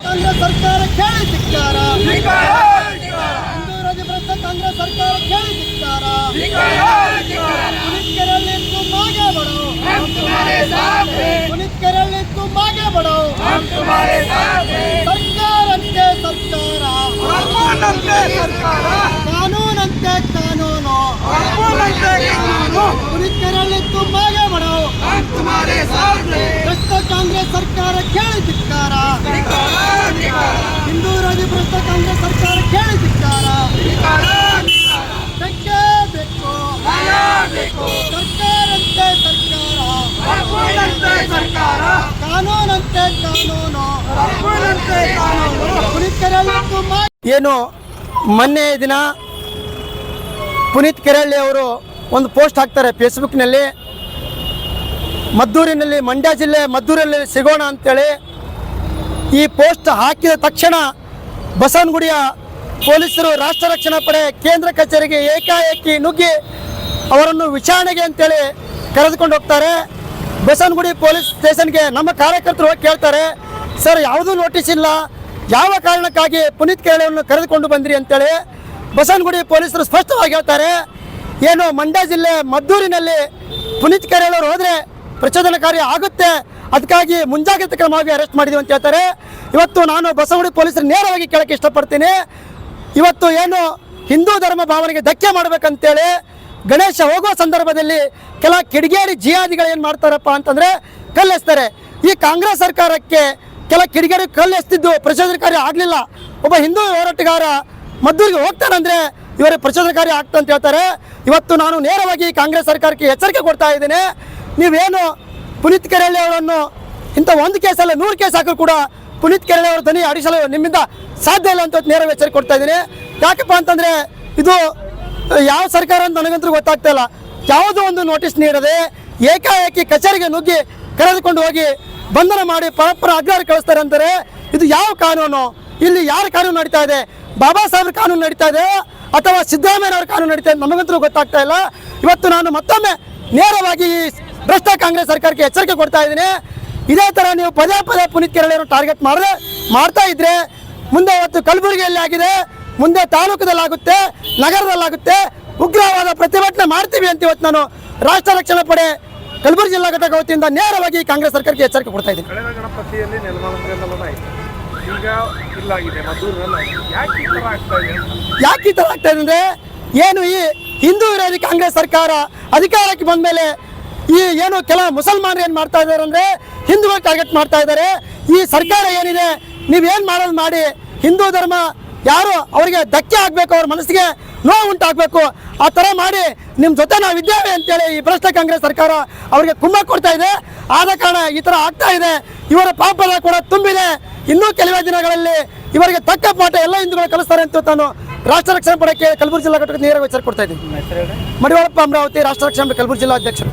ಕಾಂಗ್ರೆಸ್ ಸರ್ಕಾರ ಕೇಳಿ ಧಿಕ್ಕಾರ. ಹಿಂದೂ ರಾಜ್ಯಭ್ರಷ್ಟ ಕಾಂಗ್ರೆಸ್ ಸರ್ಕಾರ ಕೇಳಿ ಧಿಕ್ಕಾರ. ಕೆರಳಿ ಮಾಗೆ ಬಡೋ. ಕೆರಳಿ ಮಾಗೆ ಬಡೋ. ಸರ್ಕಾರಂತೆ ಸರ್ಕಾರ. ಕಾನೂನಂತೆ ಕಾನೂನು. ಕೆರಳಿ ಮಾಗೆ ಬಡೋ. ಭ್ರಷ್ಟ ಕಾಂಗ್ರೆಸ್ ಸರ್ಕಾರ ಕೇಳಿ ಧಿಕ್ಕಾರ ಹಿಂದೂ ರಾಜ್ಯಭ್ರಷ್ಟ ಕಾಂಗ್ರೆಸ್ ಸರ್ಕಾರ ಕೇಳಿ ಧಿಕ್ಕಾರ ಬೇಕೇ ಬೇಕು ಸರ್ಕಾರಂತೆ ಸರ್ಕಾರ ಕಾನೂನಂತೆ ಕಾನೂನು ಪುನೀತ್ ಕೆರಳಿ ಏನು, ಮೊನ್ನೆ ದಿನ ಪುನೀತ್ ಕೆರಳ್ಳಿ ಅವರು ಒಂದು ಪೋಸ್ಟ್ ಹಾಕ್ತಾರೆ ಫೇಸ್ಬುಕ್ನಲ್ಲಿ. ಮದ್ದೂರಿನಲ್ಲಿ, ಮಂಡ್ಯ ಜಿಲ್ಲೆ ಮದ್ದೂರಲ್ಲಿ ಸಿಗೋಣ ಅಂತೇಳಿ ಈ ಪೋಸ್ಟ್ ಹಾಕಿದ ತಕ್ಷಣ ಬಸವನಗುಡಿಯ ಪೊಲೀಸರು ರಾಷ್ಟ್ರ ರಕ್ಷಣಾ ಪಡೆ ಕೇಂದ್ರ ಕಚೇರಿಗೆ ಏಕಾಏಕಿ ನುಗ್ಗಿ ಅವರನ್ನು ವಿಚಾರಣೆಗೆ ಅಂತೇಳಿ ಕರೆದುಕೊಂಡು ಹೋಗ್ತಾರೆ. ಬಸವನಗುಡಿ ಪೊಲೀಸ್ ಸ್ಟೇಷನ್ಗೆ ನಮ್ಮ ಕಾರ್ಯಕರ್ತರು ಹೋಗಿ ಕೇಳ್ತಾರೆ. ಸರ್, ಯಾವುದೂ ನೋಟಿಸ್ ಇಲ್ಲ. ಯಾವ ಕಾರಣಕ್ಕಾಗಿ ಪುನೀತ್ ಕೇಳವನ್ನು ಕರೆದುಕೊಂಡು ಬಂದ್ರಿ ಅಂತೇಳಿ ಬಸವನಗುಡಿ ಪೊಲೀಸರು ಸ್ಪಷ್ಟವಾಗಿ ಹೇಳ್ತಾರೆ. ಏನು ಮಂಡ್ಯ ಜಿಲ್ಲೆ ಮದ್ದೂರಿನಲ್ಲಿ ಪುನೀತ್ ಕೇರಳವರು ಹೋದರೆ ಪ್ರಚೋದನಕಾರಿ ಆಗುತ್ತೆ. ಅದಕ್ಕಾಗಿ ಮುಂಜಾಗ್ರತೆ ಕ್ರಮವಾಗಿ ಅರೆಸ್ಟ್ ಮಾಡಿದ್ದೀವಿ ಅಂತ ಹೇಳ್ತಾರೆ. ಇವತ್ತು ನಾನು ಬಸವಗುಡಿ ಪೊಲೀಸರು ನೇರವಾಗಿ ಕೇಳಕ್ಕೆ ಇಷ್ಟಪಡ್ತೀನಿ. ಇವತ್ತು ಏನು ಹಿಂದೂ ಧರ್ಮ ಭಾವನೆಗೆ ಧಕ್ಕೆ ಮಾಡಬೇಕಂತೇಳಿ ಗಣೇಶ ಹೋಗುವ ಸಂದರ್ಭದಲ್ಲಿ ಕೆಲ ಕಿಡಿಗೇರಿ ಜಿಯಾದಿಗಳು ಏನು ಮಾಡ್ತಾರಪ್ಪ ಅಂತಂದರೆ ಕಲ್ಲೆಸ್ತಾರೆ. ಈ ಕಾಂಗ್ರೆಸ್ ಸರ್ಕಾರಕ್ಕೆ ಕೆಲ ಕಿಡಿಗೇಡಿ ಕಲ್ಲೆಸ್ತಿದ್ದು ಪ್ರಚೋದನಕಾರಿ ಆಗಲಿಲ್ಲ. ಒಬ್ಬ ಹಿಂದೂ ಹೋರಾಟಗಾರ ಮದ್ದೂರಿಗೆ ಹೋಗ್ತಾರಂದ್ರೆ ಇವರೇ ಪ್ರಚೋದನಕಾರಿ ಆಗ್ತಾ ಅಂತ ಹೇಳ್ತಾರೆ. ಇವತ್ತು ನಾನು ನೇರವಾಗಿ ಕಾಂಗ್ರೆಸ್ ಸರ್ಕಾರಕ್ಕೆ ಎಚ್ಚರಿಕೆ ಕೊಡ್ತಾ ಇದ್ದೇನೆ. ನೀವೇನು ಪುನೀತ್ ಕೆರೆಳ್ಳಿ ಅವರನ್ನು ಇಂಥ ಒಂದು ಕೇಸಲ್ಲ ನೂರು ಕೇಸ್ ಹಾಕಲು ಕೂಡ ಪುನೀತ್ ಕೆರೆಳ್ಳಿ ಅವರ ಧ್ವನಿ ಅಡಿಸಲು ನಿಮ್ಮಿಂದ ಸಾಧ್ಯ ಇಲ್ಲ ಅಂತ ನೇರ ಎಚ್ಚರಿಕೆ ಕೊಡ್ತಾ ಇದ್ದೀನಿ. ಯಾಕಪ್ಪ ಅಂತಂದರೆ ಇದು ಯಾವ ಸರ್ಕಾರ ಅಂತ ನನಗಂತೂ ಗೊತ್ತಾಗ್ತಾ ಇಲ್ಲ. ಯಾವುದೋ ಒಂದು ನೋಟಿಸ್ ನೀಡದೆ ಏಕಾಏಕಿ ಕಚೇರಿಗೆ ನುಗ್ಗಿ ಕರೆದುಕೊಂಡು ಹೋಗಿ ಬಂಧನ ಮಾಡಿ ಪರಪ್ಪರ ಅಗ್ರಹಾರ ಕಳಿಸ್ತಾರೆ ಅಂತಾರೆ ಇದು ಯಾವ ಕಾನೂನು? ಇಲ್ಲಿ ಯಾರ ಕಾನೂನು ನಡೀತಾ ಇದೆ? ಬಾಬಾ ಸಾಹೇಬ್ರ ಕಾನೂನು ನಡೀತಾ ಇದೆ ಅಥವಾ ಸಿದ್ದರಾಮಯ್ಯನವರ ಕಾನೂನು ನಡೀತಾ ಇದೆ? ನಮಗಂತೂ ಗೊತ್ತಾಗ್ತಾ ಇಲ್ಲ. ಇವತ್ತು ನಾನು ಮತ್ತೊಮ್ಮೆ ನೇರವಾಗಿ ಈ ಭ್ರಷ್ಟ ಕಾಂಗ್ರೆಸ್ ಸರ್ಕಾರಕ್ಕೆ ಎಚ್ಚರಿಕೆ ಕೊಡ್ತಾ ಇದ್ದೀನಿ. ಇದೇ ಥರ ನೀವು ಪದೇ ಪದೇ ಪುನೀತ್ ಕೆರಳಿಯನ್ನು ಟಾರ್ಗೆಟ್ ಮಾಡದೆ ಮಾಡ್ತಾ ಇದ್ರೆ ಮುಂದೆ ಇವತ್ತು ಕಲಬುರಗಿಯಲ್ಲಿ ಆಗಿದೆ. ಮುಂದೆ ತಾಲೂಕದಲ್ಲಾಗುತ್ತೆ, ನಗರದಲ್ಲಾಗುತ್ತೆ. ಉಗ್ರವಾದ ಪ್ರತಿಭಟನೆ ಮಾಡ್ತೀವಿ ಅಂತ ಇವತ್ತು ನಾನು ರಾಷ್ಟ್ರ ರಕ್ಷಣಾ ಪಡೆ ಕಲಬುರಗಿ ಜಿಲ್ಲಾ ಘಟಕ ವತಿಯಿಂದ ನೇರವಾಗಿ ಕಾಂಗ್ರೆಸ್ ಸರ್ಕಾರಕ್ಕೆ ಎಚ್ಚರಿಕೆ ಕೊಡ್ತಾ ಇದ್ದೀನಿ. ಕಳೆದ ಗಣಪತಿಯಲ್ಲಿ ಯಾಕೆ ಈ ಥರ ಆಗ್ತಾ ಇದೆ? ಅಂದರೆ ಏನು ಈ ಹಿಂದೂ ವಿರೋಧಿ ಕಾಂಗ್ರೆಸ್ ಸರ್ಕಾರ ಅಧಿಕಾರಕ್ಕೆ ಬಂದ ಮೇಲೆ ಈ ಏನು ಕೆಲ ಮುಸಲ್ಮಾನರು ಏನು ಮಾಡ್ತಾ ಇದ್ದಾರೆ ಅಂದರೆ ಹಿಂದೂಗಳು ಟಾರ್ಗೆಟ್ ಮಾಡ್ತಾ ಇದ್ದಾರೆ. ಈ ಸರ್ಕಾರ ಏನಿದೆ ನೀವೇನು ಮಾಡೋದು ಮಾಡಿ ಹಿಂದೂ ಧರ್ಮ ಯಾರು ಅವರಿಗೆ ಧಕ್ಕೆ ಆಗಬೇಕು ಅವ್ರ ಮನಸ್ಸಿಗೆ ನೋವು ಉಂಟಾಗಬೇಕು ಆ ಥರ ಮಾಡಿ ನಿಮ್ಮ ಜೊತೆ ನಾವು ಇದ್ದೇವೆ ಅಂತೇಳಿ ಈ ಭ್ರಷ್ಟ ಕಾಂಗ್ರೆಸ್ ಸರ್ಕಾರ ಅವರಿಗೆ ಕುಂಭ ಕೊಡ್ತಾ ಇದೆ. ಆದ ಕಾರಣ ಈ ಥರ ಆಗ್ತಾ ಇದೆ. ಇವರ ಪಾಪದ ಕೂಡ ತುಂಬಿದೆ. ಇನ್ನೂ ಕೆಲವೇ ದಿನಗಳಲ್ಲಿ ಇವರಿಗೆ ತಕ್ಕ ಪಾಠ ಎಲ್ಲ ಹಿಂದೂಗಳು ಕಲಿಸ್ತಾರೆ ಅಂತ ತಾನು ರಾಷ್ಟ್ರ ರಕ್ಷಣಾ ಪಡೆಗೆ ಕಲಬುರಗಿ ಜಿಲ್ಲಾ ಘಟಕ ನೇರ ವಿಚಾರ ಕೊಡ್ತಾ ಇದ್ದೀನಿ. ಮಡಿವಾಳಪ್ಪ ಅಮರಾವತಿ ರಾಷ್ಟ್ರ ರಕ್ಷಣಾ ಕಲಬುರ್ಗಿ ಕಲಬುರಗಿ ಜಿಲ್ಲಾ ಅಧ್ಯಕ್ಷರು.